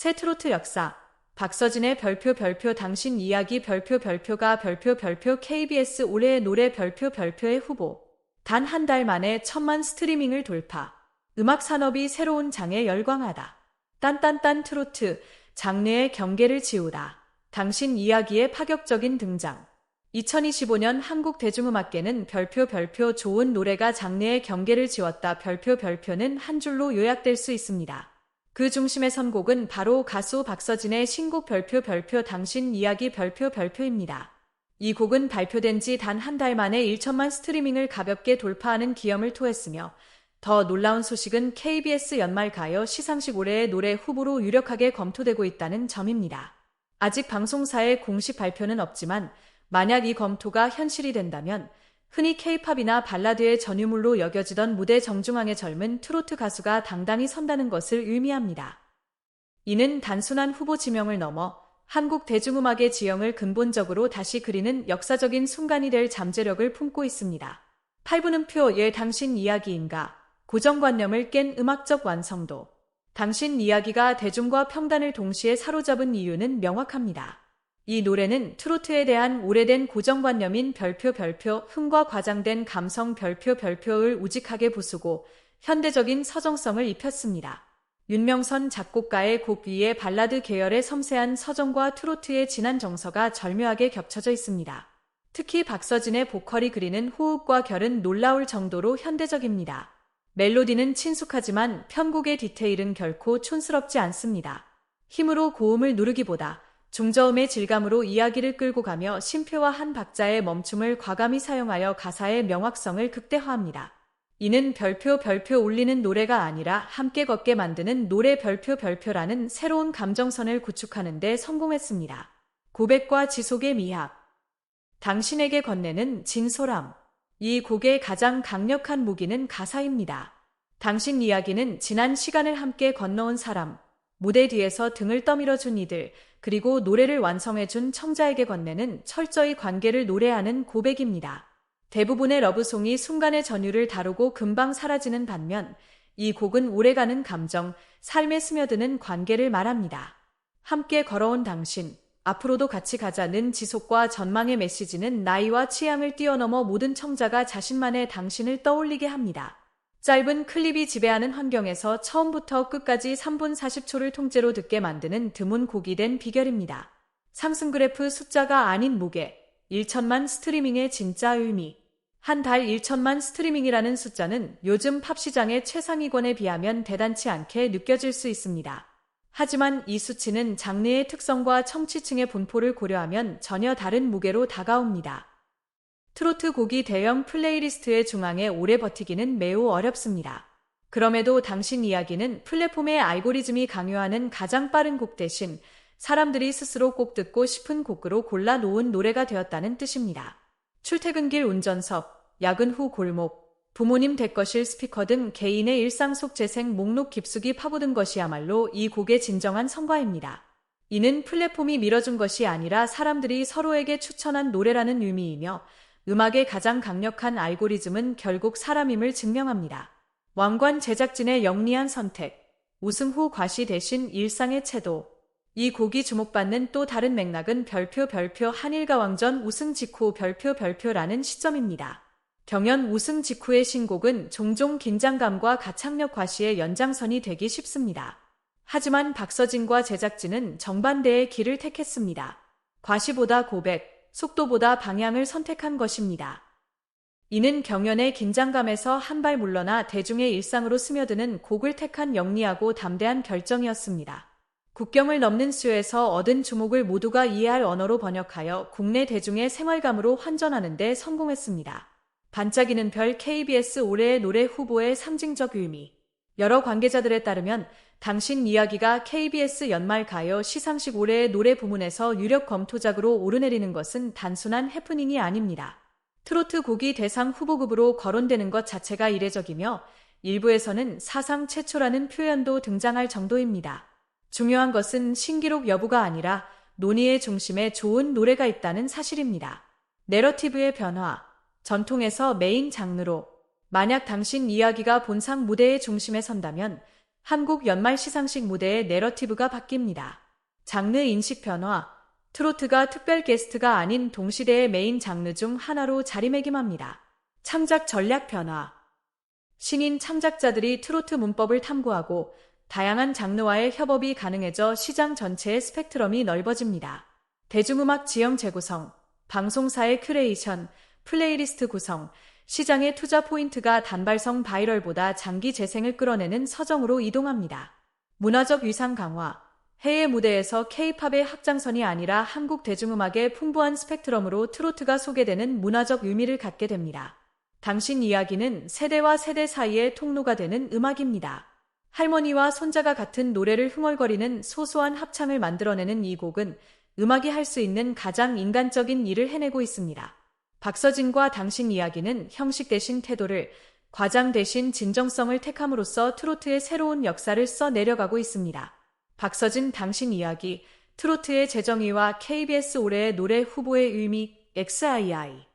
새 트로트 역사. 박서진의 별표 별표 당신 이야기 별표 별표가 별표 별표 KBS 올해의 노래 별표 별표의 후보. 단 한 달 만에 천만 스트리밍을 돌파. 음악 산업이 새로운 장에 열광하다. 딴딴딴 트로트. 장르의 경계를 지우다. 당신 이야기의 파격적인 등장. 2025년 한국 대중음악계는 별표 별표 좋은 노래가 장르의 경계를 지웠다. 별표 별표는 한 줄로 요약될 수 있습니다. 그 중심의 선곡은 바로 가수 박서진의 신곡 별표 별표 당신 이야기 별표 별표입니다. 이 곡은 발표된 지 단 한 달 만에 1천만 스트리밍을 가볍게 돌파하는 기염을 토했으며 더 놀라운 소식은 KBS 연말 가요 시상식 올해의 노래 후보로 유력하게 검토되고 있다는 점입니다. 아직 방송사의 공식 발표는 없지만 만약 이 검토가 현실이 된다면 흔히 케이팝이나 발라드의 전유물로 여겨지던 무대 정중앙의 젊은 트로트 가수가 당당히 선다는 것을 의미합니다. 이는 단순한 후보 지명을 넘어 한국 대중음악의 지형을 근본적으로 다시 그리는 역사적인 순간이 될 잠재력을 품고 있습니다. 8분음표 예 당신 이야기인가 고정관념을 깬 음악적 완성도 당신 이야기가 대중과 평단을 동시에 사로잡은 이유는 명확합니다. 이 노래는 트로트에 대한 오래된 고정관념인 별표 별표 흥과 과장된 감성 별표 별표를 우직하게 부수고 현대적인 서정성을 입혔습니다. 윤명선 작곡가의 곡 위에 발라드 계열의 섬세한 서정과 트로트의 진한 정서가 절묘하게 겹쳐져 있습니다. 특히 박서진의 보컬이 그리는 호흡과 결은 놀라울 정도로 현대적입니다. 멜로디는 친숙하지만 편곡의 디테일은 결코 촌스럽지 않습니다. 힘으로 고음을 누르기보다 중저음의 질감으로 이야기를 끌고 가며 심표와 한 박자의 멈춤을 과감히 사용하여 가사의 명확성을 극대화합니다. 이는 별표 별표 울리는 노래가 아니라 함께 걷게 만드는 노래 별표 별표라는 새로운 감정선을 구축하는 데 성공했습니다. 고백과 지속의 미학. 당신에게 건네는 진솔함. 이 곡의 가장 강력한 무기는 가사입니다. 당신 이야기는 지난 시간을 함께 건너온 사람, 무대 뒤에서 등을 떠밀어준 이들, 그리고 노래를 완성해준 청자에게 건네는 철저히 관계를 노래하는 고백입니다. 대부분의 러브송이 순간의 전율을 다루고 금방 사라지는 반면 이 곡은 오래가는 감정, 삶에 스며드는 관계를 말합니다. 함께 걸어온 당신, 앞으로도 같이 가자는 지속과 전망의 메시지는 나이와 취향을 뛰어넘어 모든 청자가 자신만의 당신을 떠올리게 합니다. 짧은 클립이 지배하는 환경에서 처음부터 끝까지 3분 40초를 통째로 듣게 만드는 드문 곡이 된 비결입니다. 상승 그래프 숫자가 아닌 무게, 1천만 스트리밍의 진짜 의미. 한 달 1천만 스트리밍이라는 숫자는 요즘 팝 시장의 최상위권에 비하면 대단치 않게 느껴질 수 있습니다. 하지만 이 수치는 장르의 특성과 청취층의 분포를 고려하면 전혀 다른 무게로 다가옵니다. 트로트 곡이 대형 플레이리스트의 중앙에 오래 버티기는 매우 어렵습니다. 그럼에도 당신 이야기는 플랫폼의 알고리즘이 강요하는 가장 빠른 곡 대신 사람들이 스스로 꼭 듣고 싶은 곡으로 골라 놓은 노래가 되었다는 뜻입니다. 출퇴근길 운전석, 야근 후 골목, 부모님 대거실 스피커 등 개인의 일상 속 재생 목록 깊숙이 파고든 것이야말로 이 곡의 진정한 성과입니다. 이는 플랫폼이 밀어준 것이 아니라 사람들이 서로에게 추천한 노래라는 의미이며 음악의 가장 강력한 알고리즘은 결국 사람임을 증명합니다. 왕관 제작진의 영리한 선택, 우승 후 과시 대신 일상의 채도. 이 곡이 주목받는 또 다른 맥락은 별표 별표 한일가왕전 우승 직후 별표 별표라는 시점입니다. 경연 우승 직후의 신곡은 종종 긴장감과 가창력 과시의 연장선이 되기 쉽습니다. 하지만 박서진과 제작진은 정반대의 길을 택했습니다. 과시보다 고백, 속도보다 방향을 선택한 것입니다. 이는 경연의 긴장감에서 한 발 물러나 대중의 일상으로 스며드는 곡을 택한 영리하고 담대한 결정이었습니다. 국경을 넘는 수에서 얻은 주목을 모두가 이해할 언어로 번역하여 국내 대중의 생활감으로 환전하는 데 성공했습니다. 반짝이는 별 KBS 올해의 노래 후보의 상징적 의미. 여러 관계자들에 따르면 당신 이야기가 KBS 연말 가요 시상식 올해의 노래 부문에서 유력 검토작으로 오르내리는 것은 단순한 해프닝이 아닙니다. 트로트 곡이 대상 후보급으로 거론되는 것 자체가 이례적이며 일부에서는 사상 최초라는 표현도 등장할 정도입니다. 중요한 것은 신기록 여부가 아니라 논의의 중심에 좋은 노래가 있다는 사실입니다. 내러티브의 변화, 전통에서 메인 장르로 만약 당신 이야기가 본상 무대의 중심에 선다면 한국 연말 시상식 무대의 내러티브가 바뀝니다. 장르 인식 변화, 트로트가 특별 게스트가 아닌 동시대의 메인 장르 중 하나로 자리매김합니다. 창작 전략 변화, 신인 창작자들이 트로트 문법을 탐구하고 다양한 장르와의 협업이 가능해져 시장 전체의 스펙트럼이 넓어집니다. 대중음악 지형 재구성, 방송사의 큐레이션, 플레이리스트 구성, 시장의 투자 포인트가 단발성 바이럴보다 장기 재생을 끌어내는 서정으로 이동합니다. 문화적 위상 강화, 해외 무대에서 K-팝의 확장선이 아니라 한국 대중음악의 풍부한 스펙트럼으로 트로트가 소개되는 문화적 의미를 갖게 됩니다. 당신 이야기는 세대와 세대 사이의 통로가 되는 음악입니다. 할머니와 손자가 같은 노래를 흥얼거리는 소소한 합창을 만들어내는 이 곡은 음악이 할 수 있는 가장 인간적인 일을 해내고 있습니다. 박서진과 당신 이야기는 형식 대신 태도를, 과장 대신 진정성을 택함으로써 트로트의 새로운 역사를 써 내려가고 있습니다. 박서진 당신 이야기, 트로트의 재정의와 KBS 올해의 노래 후보의 의미, XII.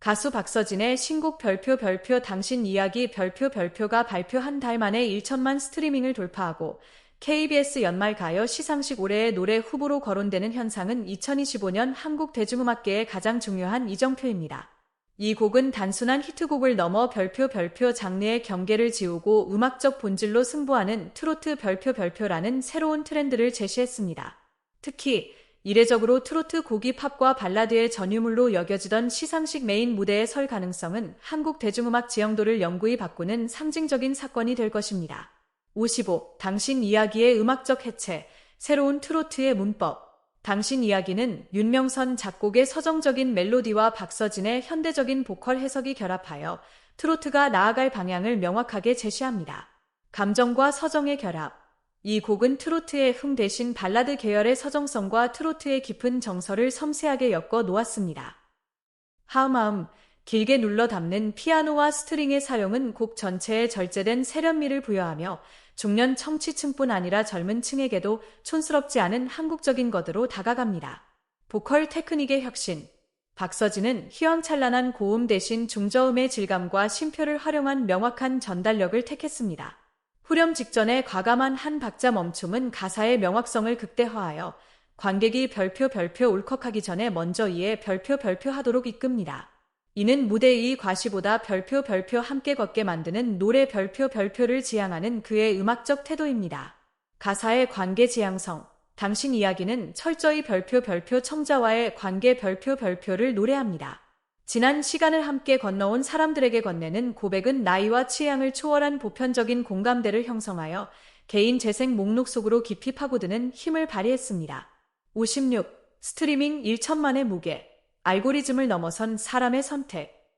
가수 박서진의 신곡 별표 별표 당신 이야기 별표 별표가 발표 한 달 만에 1천만 스트리밍을 돌파하고 KBS 연말 가요 시상식 올해의 노래 후보로 거론되는 현상은 2025년 한국 대중음악계의 가장 중요한 이정표입니다. 이 곡은 단순한 히트곡을 넘어 별표 별표 장르의 경계를 지우고 음악적 본질로 승부하는 트로트 별표 별표라는 새로운 트렌드를 제시했습니다. 특히 이례적으로 트로트 곡이 팝과 발라드의 전유물로 여겨지던 시상식 메인 무대에 설 가능성은 한국 대중음악 지형도를 영구히 바꾸는 상징적인 사건이 될 것입니다. 55. 당신 이야기의 음악적 해체, 새로운 트로트의 문법. 당신 이야기는 윤명선 작곡의 서정적인 멜로디와 박서진의 현대적인 보컬 해석이 결합하여 트로트가 나아갈 방향을 명확하게 제시합니다. 감정과 서정의 결합, 이 곡은 트로트의 흥 대신 발라드 계열의 서정성과 트로트의 깊은 정서를 섬세하게 엮어 놓았습니다. 하음하음, 길게 눌러 담는 피아노와 스트링의 사용은 곡 전체에 절제된 세련미를 부여하며 중년 청취층뿐 아니라 젊은 층에게도 촌스럽지 않은 한국적인 것으로 다가갑니다. 보컬 테크닉의 혁신 박서진은 휘황찬란한 고음 대신 중저음의 질감과 심표를 활용한 명확한 전달력을 택했습니다. 후렴 직전에 과감한 한 박자 멈춤은 가사의 명확성을 극대화하여 관객이 별표 별표 울컥하기 전에 먼저 이에 별표 별표 하도록 이끕니다. 이는 무대의 과시보다 별표 별표 함께 걷게 만드는 노래 별표 별표를 지향하는 그의 음악적 태도입니다. 가사의 관계 지향성, 당신 이야기는 철저히 별표 별표 청자와의 관계 별표 별표를 노래합니다. 지난 시간을 함께 건너온 사람들에게 건네는 고백은 나이와 취향을 초월한 보편적인 공감대를 형성하여 개인 재생 목록 속으로 깊이 파고드는 힘을 발휘했습니다. 56. 스트리밍 1천만의 무게. 알고리즘을 넘어선 사람의 선택.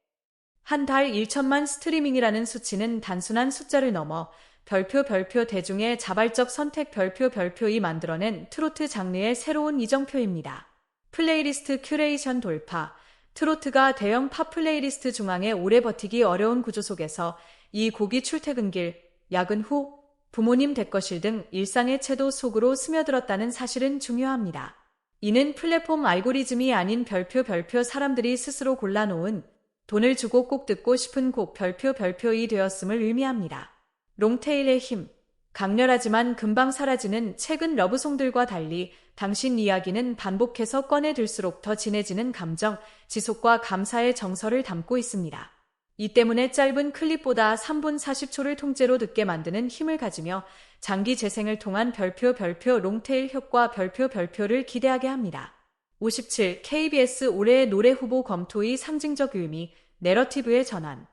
한 달 1천만 스트리밍이라는 수치는 단순한 숫자를 넘어 별표 별표 대중의 자발적 선택 별표 별표이 만들어낸 트로트 장르의 새로운 이정표입니다. 플레이리스트 큐레이션 돌파. 트로트가 대형 팝 플레이리스트 중앙에 오래 버티기 어려운 구조 속에서 이 곡이 출퇴근길, 야근 후, 부모님 대거실 등 일상의 채도 속으로 스며들었다는 사실은 중요합니다. 이는 플랫폼 알고리즘이 아닌 별표 별표 사람들이 스스로 골라놓은 돈을 주고 꼭 듣고 싶은 곡 별표 별표이 되었음을 의미합니다. 롱테일의 힘, 강렬하지만 금방 사라지는 최근 러브송들과 달리 당신 이야기는 반복해서 꺼내들수록 더 진해지는 감정, 지속과 감사의 정서를 담고 있습니다. 이 때문에 짧은 클립보다 3분 40초를 통째로 듣게 만드는 힘을 가지며 장기 재생을 통한 별표 별표 롱테일 효과 별표 별표를 기대하게 합니다. 57. KBS 올해의 노래 후보 검토의 상징적 의미, 내러티브의 전환.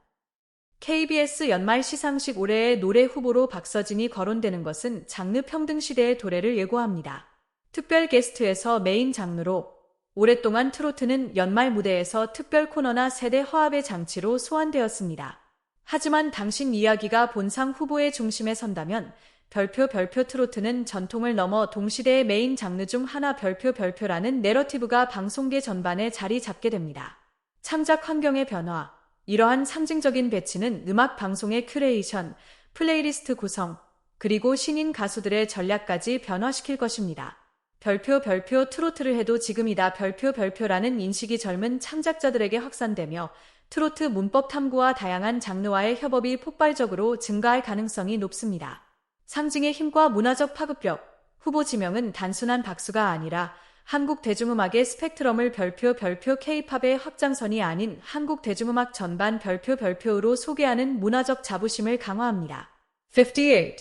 KBS 연말 시상식 올해의 노래 후보로 박서진이 거론되는 것은 장르 평등 시대의 도래를 예고합니다. 특별 게스트에서 메인 장르로 오랫동안 트로트는 연말 무대에서 특별 코너나 세대 화합의 장치로 소환되었습니다. 하지만 당신 이야기가 본상 후보의 중심에 선다면 별표 별표 트로트는 전통을 넘어 동시대의 메인 장르 중 하나 별표 별표라는 내러티브가 방송계 전반에 자리 잡게 됩니다. 창작 환경의 변화, 이러한 상징적인 배치는 음악 방송의 큐레이션, 플레이리스트 구성, 그리고 신인 가수들의 전략까지 변화시킬 것입니다. 별표 별표 트로트를 해도 지금이다 별표 별표라는 인식이 젊은 창작자들에게 확산되며 트로트 문법 탐구와 다양한 장르와의 협업이 폭발적으로 증가할 가능성이 높습니다. 상징의 힘과 문화적 파급력. 후보 지명은 단순한 박수가 아니라 한국 대중음악의 스펙트럼을 별표 별표 K-팝의 확장선이 아닌 한국 대중음악 전반 별표 별표로 소개하는 문화적 자부심을 강화합니다. 58.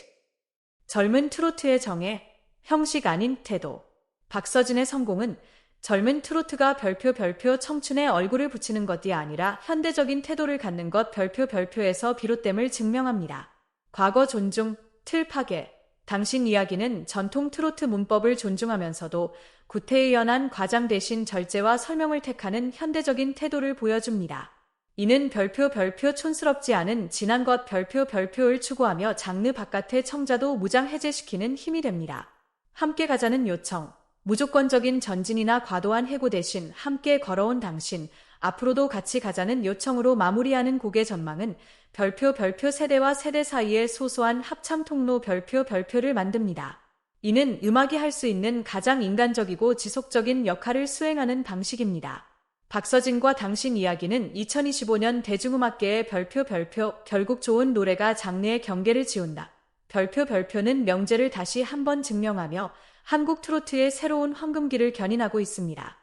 젊은 트로트의 정해, 형식 아닌 태도. 박서진의 성공은 젊은 트로트가 별표 별표 청춘의 얼굴을 붙이는 것이 아니라 현대적인 태도를 갖는 것 별표 별표에서 비롯됨을 증명합니다. 과거 존중, 틀 파괴. 당신 이야기는 전통 트로트 문법을 존중하면서도 구태의연한 과장 대신 절제와 설명을 택하는 현대적인 태도를 보여줍니다. 이는 별표 별표 촌스럽지 않은 지난 것 별표 별표를 추구하며 장르 바깥의 청자도 무장 해제시키는 힘이 됩니다. 함께 가자는 요청. 무조건적인 전진이나 과도한 해고 대신 함께 걸어온 당신, 앞으로도 같이 가자는 요청으로 마무리하는 곡의 전망은 별표 별표 세대와 세대 사이의 소소한 합참 통로 별표 별표를 만듭니다. 이는 음악이 할 수 있는 가장 인간적이고 지속적인 역할을 수행하는 방식입니다. 박서진과 당신 이야기는 2025년 대중음악계의 별표 별표 결국 좋은 노래가 장르의 경계를 지운다. 별표 별표는 명제를 다시 한번 증명하며 한국 트로트의 새로운 황금기를 견인하고 있습니다.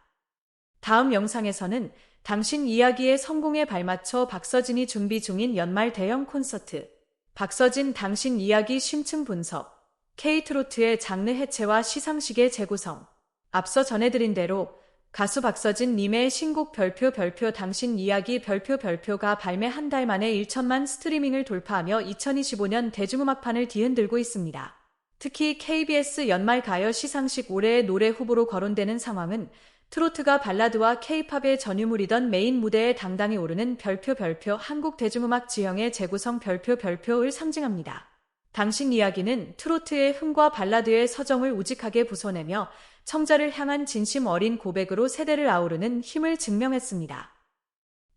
다음 영상에서는 당신 이야기의 성공에 발맞춰 박서진이 준비 중인 연말 대형 콘서트, 박서진 당신 이야기 심층 분석, K트로트의 장르 해체와 시상식의 재구성, 앞서 전해드린 대로 가수 박서진 님의 신곡 별표 별표 당신 이야기 별표 별표가 발매 한 달 만에 1천만 스트리밍을 돌파하며 2025년 대중음악판을 뒤흔들고 있습니다. 특히 KBS 연말 가요 시상식 올해의 노래 후보로 거론되는 상황은 트로트가 발라드와 케이팝의 전유물이던 메인 무대에 당당히 오르는 별표 별표 한국 대중음악 지형의 재구성 별표 별표를 상징합니다. 당신 이야기는 트로트의 흥과 발라드의 서정을 우직하게 부숴내며 청자를 향한 진심 어린 고백으로 세대를 아우르는 힘을 증명했습니다.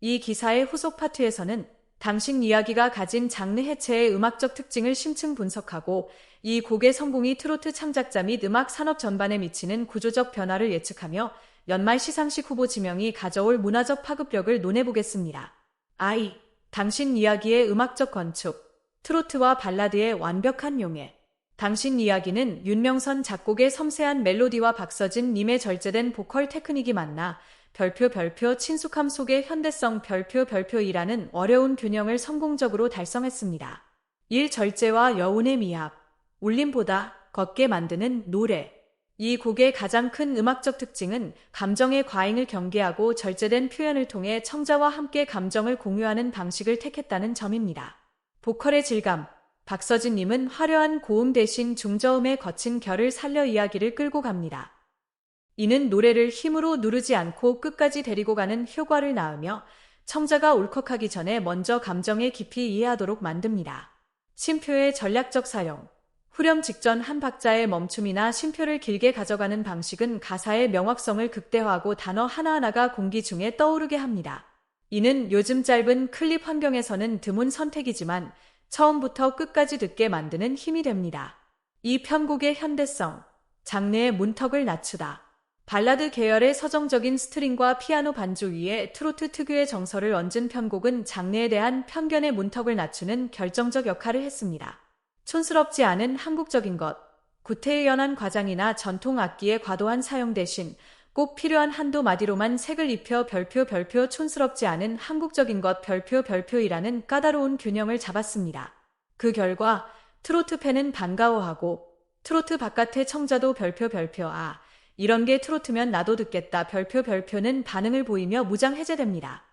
이 기사의 후속 파트에서는 당신 이야기가 가진 장르 해체의 음악적 특징을 심층 분석하고 이 곡의 성공이 트로트 창작자 및 음악 산업 전반에 미치는 구조적 변화를 예측하며 연말 시상식 후보 지명이 가져올 문화적 파급력을 논해보겠습니다. I. 당신 이야기의 음악적 건축. 트로트와 발라드의 완벽한 용해. 당신 이야기는 윤명선 작곡의 섬세한 멜로디와 박서진 님의 절제된 보컬 테크닉이 만나 별표 별표 친숙함 속의 현대성 별표 별표이라는 어려운 균형을 성공적으로 달성했습니다. 일 절제와 여운의 미합, 울림보다 걷게 만드는 노래. 이 곡의 가장 큰 음악적 특징은 감정의 과잉을 경계하고 절제된 표현을 통해 청자와 함께 감정을 공유하는 방식을 택했다는 점입니다. 보컬의 질감. 박서진님은 화려한 고음 대신 중저음의 거친 결을 살려 이야기를 끌고 갑니다. 이는 노래를 힘으로 누르지 않고 끝까지 데리고 가는 효과를 낳으며 청자가 울컥하기 전에 먼저 감정에 깊이 이해하도록 만듭니다. 심표의 전략적 사용. 후렴 직전 한 박자의 멈춤이나 심표를 길게 가져가는 방식은 가사의 명확성을 극대화하고 단어 하나하나가 공기 중에 떠오르게 합니다. 이는 요즘 짧은 클립 환경에서는 드문 선택이지만 처음부터 끝까지 듣게 만드는 힘이 됩니다. 이 편곡의 현대성, 장르의 문턱을 낮추다. 발라드 계열의 서정적인 스트링과 피아노 반주 위에 트로트 특유의 정서를 얹은 편곡은 장르에 대한 편견의 문턱을 낮추는 결정적 역할을 했습니다. 촌스럽지 않은 한국적인 것, 구태의 연한 과장이나 전통 악기의 과도한 사용 대신 꼭 필요한 한두 마디로만 색을 입혀 별표 별표 촌스럽지 않은 한국적인 것 별표 별표이라는 까다로운 균형을 잡았습니다. 그 결과 트로트 팬은 반가워하고 트로트 바깥의 청자도 별표 별표 아 이런 게 트로트면 나도 듣겠다 별표 별표는 반응을 보이며 무장 해제됩니다.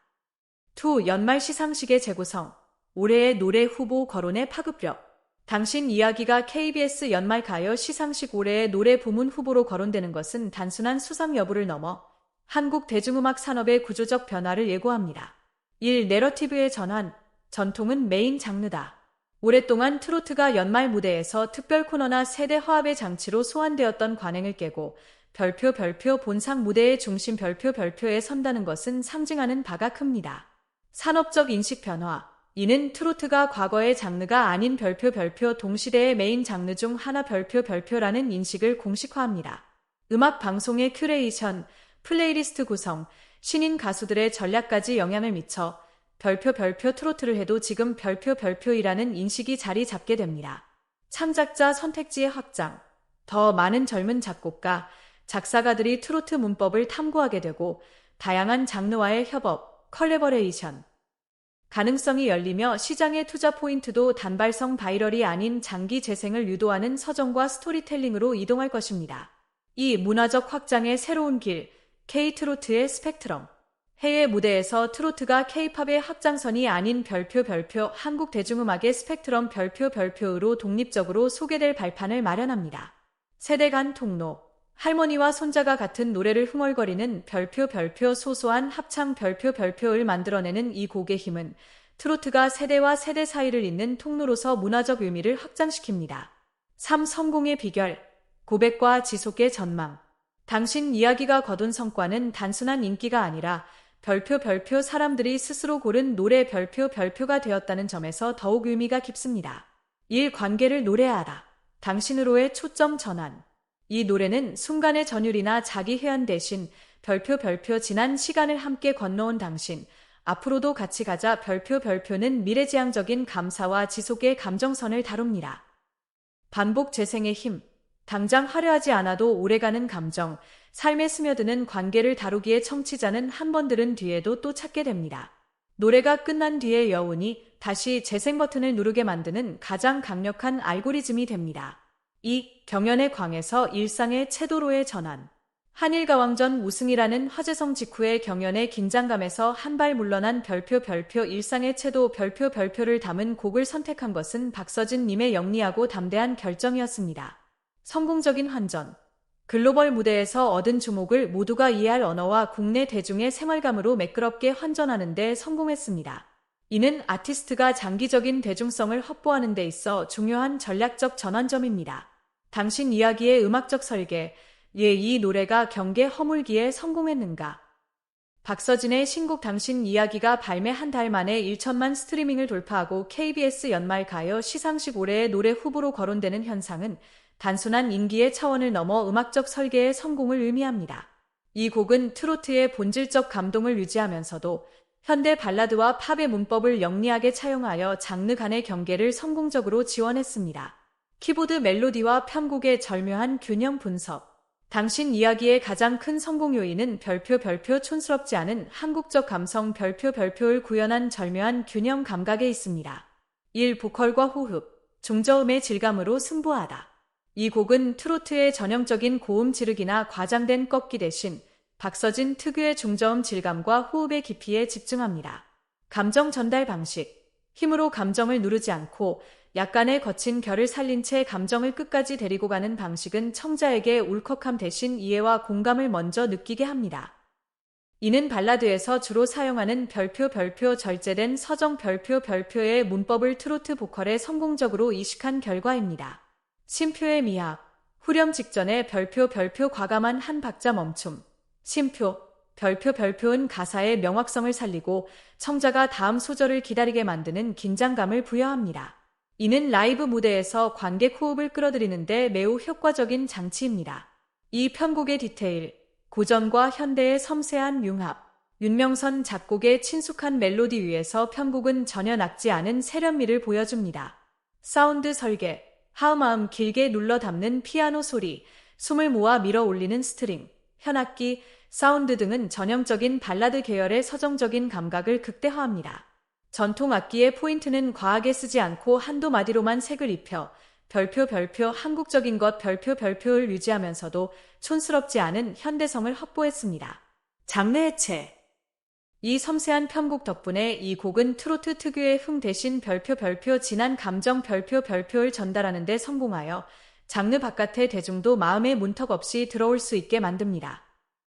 투 연말 시상식의 재구성 올해의 노래 후보 거론의 파급력 당신 이야기가 KBS 연말 가요 시상식 올해의 노래 부문 후보로 거론되는 것은 단순한 수상 여부를 넘어 한국 대중음악 산업의 구조적 변화를 예고합니다. 1. 내러티브의 전환 전통은 메인 장르다. 오랫동안 트로트가 연말 무대에서 특별 코너나 세대 화합의 장치로 소환되었던 관행을 깨고 별표 별표 본상 무대의 중심 별표 별표에 선다는 것은 상징하는 바가 큽니다. 산업적 인식 변화. 이는 트로트가 과거의 장르가 아닌 별표 별표 동시대의 메인 장르 중 하나 별표 별표라는 인식을 공식화합니다. 음악 방송의 큐레이션, 플레이리스트 구성, 신인 가수들의 전략까지 영향을 미쳐 별표 별표 트로트를 해도 지금 별표 별표이라는 인식이 자리 잡게 됩니다. 창작자 선택지의 확장, 더 많은 젊은 작곡가, 작사가들이 트로트 문법을 탐구하게 되고 다양한 장르와의 협업, 컬래버레이션, 가능성이 열리며 시장의 투자 포인트도 단발성 바이럴이 아닌 장기 재생을 유도하는 서정과 스토리텔링으로 이동할 것입니다. 이 문화적 확장의 새로운 길, K-트로트의 스펙트럼. 해외 무대에서 트로트가 K-팝의 확장선이 아닌 별표 별표 한국 대중음악의 스펙트럼 별표 별표로 독립적으로 소개될 발판을 마련합니다. 세대 간 통로, 할머니와 손자가 같은 노래를 흥얼거리는 별표 별표 소소한 합창 별표 별표를 만들어내는 이 곡의 힘은 트로트가 세대와 세대 사이를 잇는 통로로서 문화적 의미를 확장시킵니다. 3. 성공의 비결 고백과 지속의 전망 당신 이야기가 거둔 성과는 단순한 인기가 아니라 별표 별표 사람들이 스스로 고른 노래 별표 별표가 되었다는 점에서 더욱 의미가 깊습니다. 1. 관계를 노래하라. 당신으로의 초점 전환 이 노래는 순간의 전율이나 자기 회한 대신 별표 별표 지난 시간을 함께 건너온 당신, 앞으로도 같이 가자 별표 별표는 미래지향적인 감사와 지속의 감정선을 다룹니다. 반복 재생의 힘, 당장 화려하지 않아도 오래가는 감정, 삶에 스며드는 관계를 다루기에 청취자는 한 번 들은 뒤에도 또 찾게 됩니다. 노래가 끝난 뒤에 여운이 다시 재생 버튼을 누르게 만드는 가장 강력한 알고리즘이 됩니다. 이 경연의 광에서 일상의 채도로의 전환. 한일가왕전 우승이라는 화제성 직후의 경연의 긴장감에서 한 발 물러난 별표 별표 일상의 채도 별표 별표를 담은 곡을 선택한 것은 박서진 님의 영리하고 담대한 결정이었습니다. 성공적인 환전. 글로벌 무대에서 얻은 주목을 모두가 이해할 언어와 국내 대중의 생활감으로 매끄럽게 환전하는 데 성공했습니다. 이는 아티스트가 장기적인 대중성을 확보하는 데 있어 중요한 전략적 전환점입니다. 당신 이야기의 음악적 설계, 예, 이 노래가 경계 허물기에 성공했는가? 박서진의 신곡 당신 이야기가 발매 한 달 만에 1천만 스트리밍을 돌파하고 KBS 연말 가요 시상식 올해의 노래 후보로 거론되는 현상은 단순한 인기의 차원을 넘어 음악적 설계의 성공을 의미합니다. 이 곡은 트로트의 본질적 감동을 유지하면서도 현대 발라드와 팝의 문법을 영리하게 차용하여 장르 간의 경계를 성공적으로 지원했습니다. 키보드 멜로디와 편곡의 절묘한 균형 분석. 당신 이야기의 가장 큰 성공 요인은 별표 별표 촌스럽지 않은 한국적 감성 별표 별표를 구현한 절묘한 균형 감각에 있습니다. 1. 보컬과 호흡, 중저음의 질감으로 승부하다. 이 곡은 트로트의 전형적인 고음 지르기나 과장된 꺾기 대신 박서진 특유의 중저음 질감과 호흡의 깊이에 집중합니다. 감정 전달 방식. 힘으로 감정을 누르지 않고 약간의 거친 결을 살린 채 감정을 끝까지 데리고 가는 방식은 청자에게 울컥함 대신 이해와 공감을 먼저 느끼게 합니다. 이는 발라드에서 주로 사용하는 별표 별표 절제된 서정 별표 별표의 문법을 트로트 보컬에 성공적으로 이식한 결과입니다. 심표의 미학, 후렴 직전에 별표 별표 과감한 한 박자 멈춤, 심표, 별표 별표는 가사의 명확성을 살리고 청자가 다음 소절을 기다리게 만드는 긴장감을 부여합니다. 이는 라이브 무대에서 관객 호흡을 끌어들이는데 매우 효과적인 장치입니다. 이 편곡의 디테일, 고전과 현대의 섬세한 융합, 윤명선 작곡의 친숙한 멜로디 위에서 편곡은 전혀 낙지 않은 세련미를 보여줍니다. 사운드 설계, 하음하음 길게 눌러 담는 피아노 소리, 숨을 모아 밀어 올리는 스트링, 현악기, 사운드 등은 전형적인 발라드 계열의 서정적인 감각을 극대화합니다. 전통 악기의 포인트는 과하게 쓰지 않고 한두 마디로만 색을 입혀 별표 별표 한국적인 것 별표 별표를 유지하면서도 촌스럽지 않은 현대성을 확보했습니다. 장르 해체 이 섬세한 편곡 덕분에 이 곡은 트로트 특유의 흥 대신 별표 별표 진한 감정 별표 별표를 전달하는 데 성공하여 장르 바깥의 대중도 마음의 문턱 없이 들어올 수 있게 만듭니다.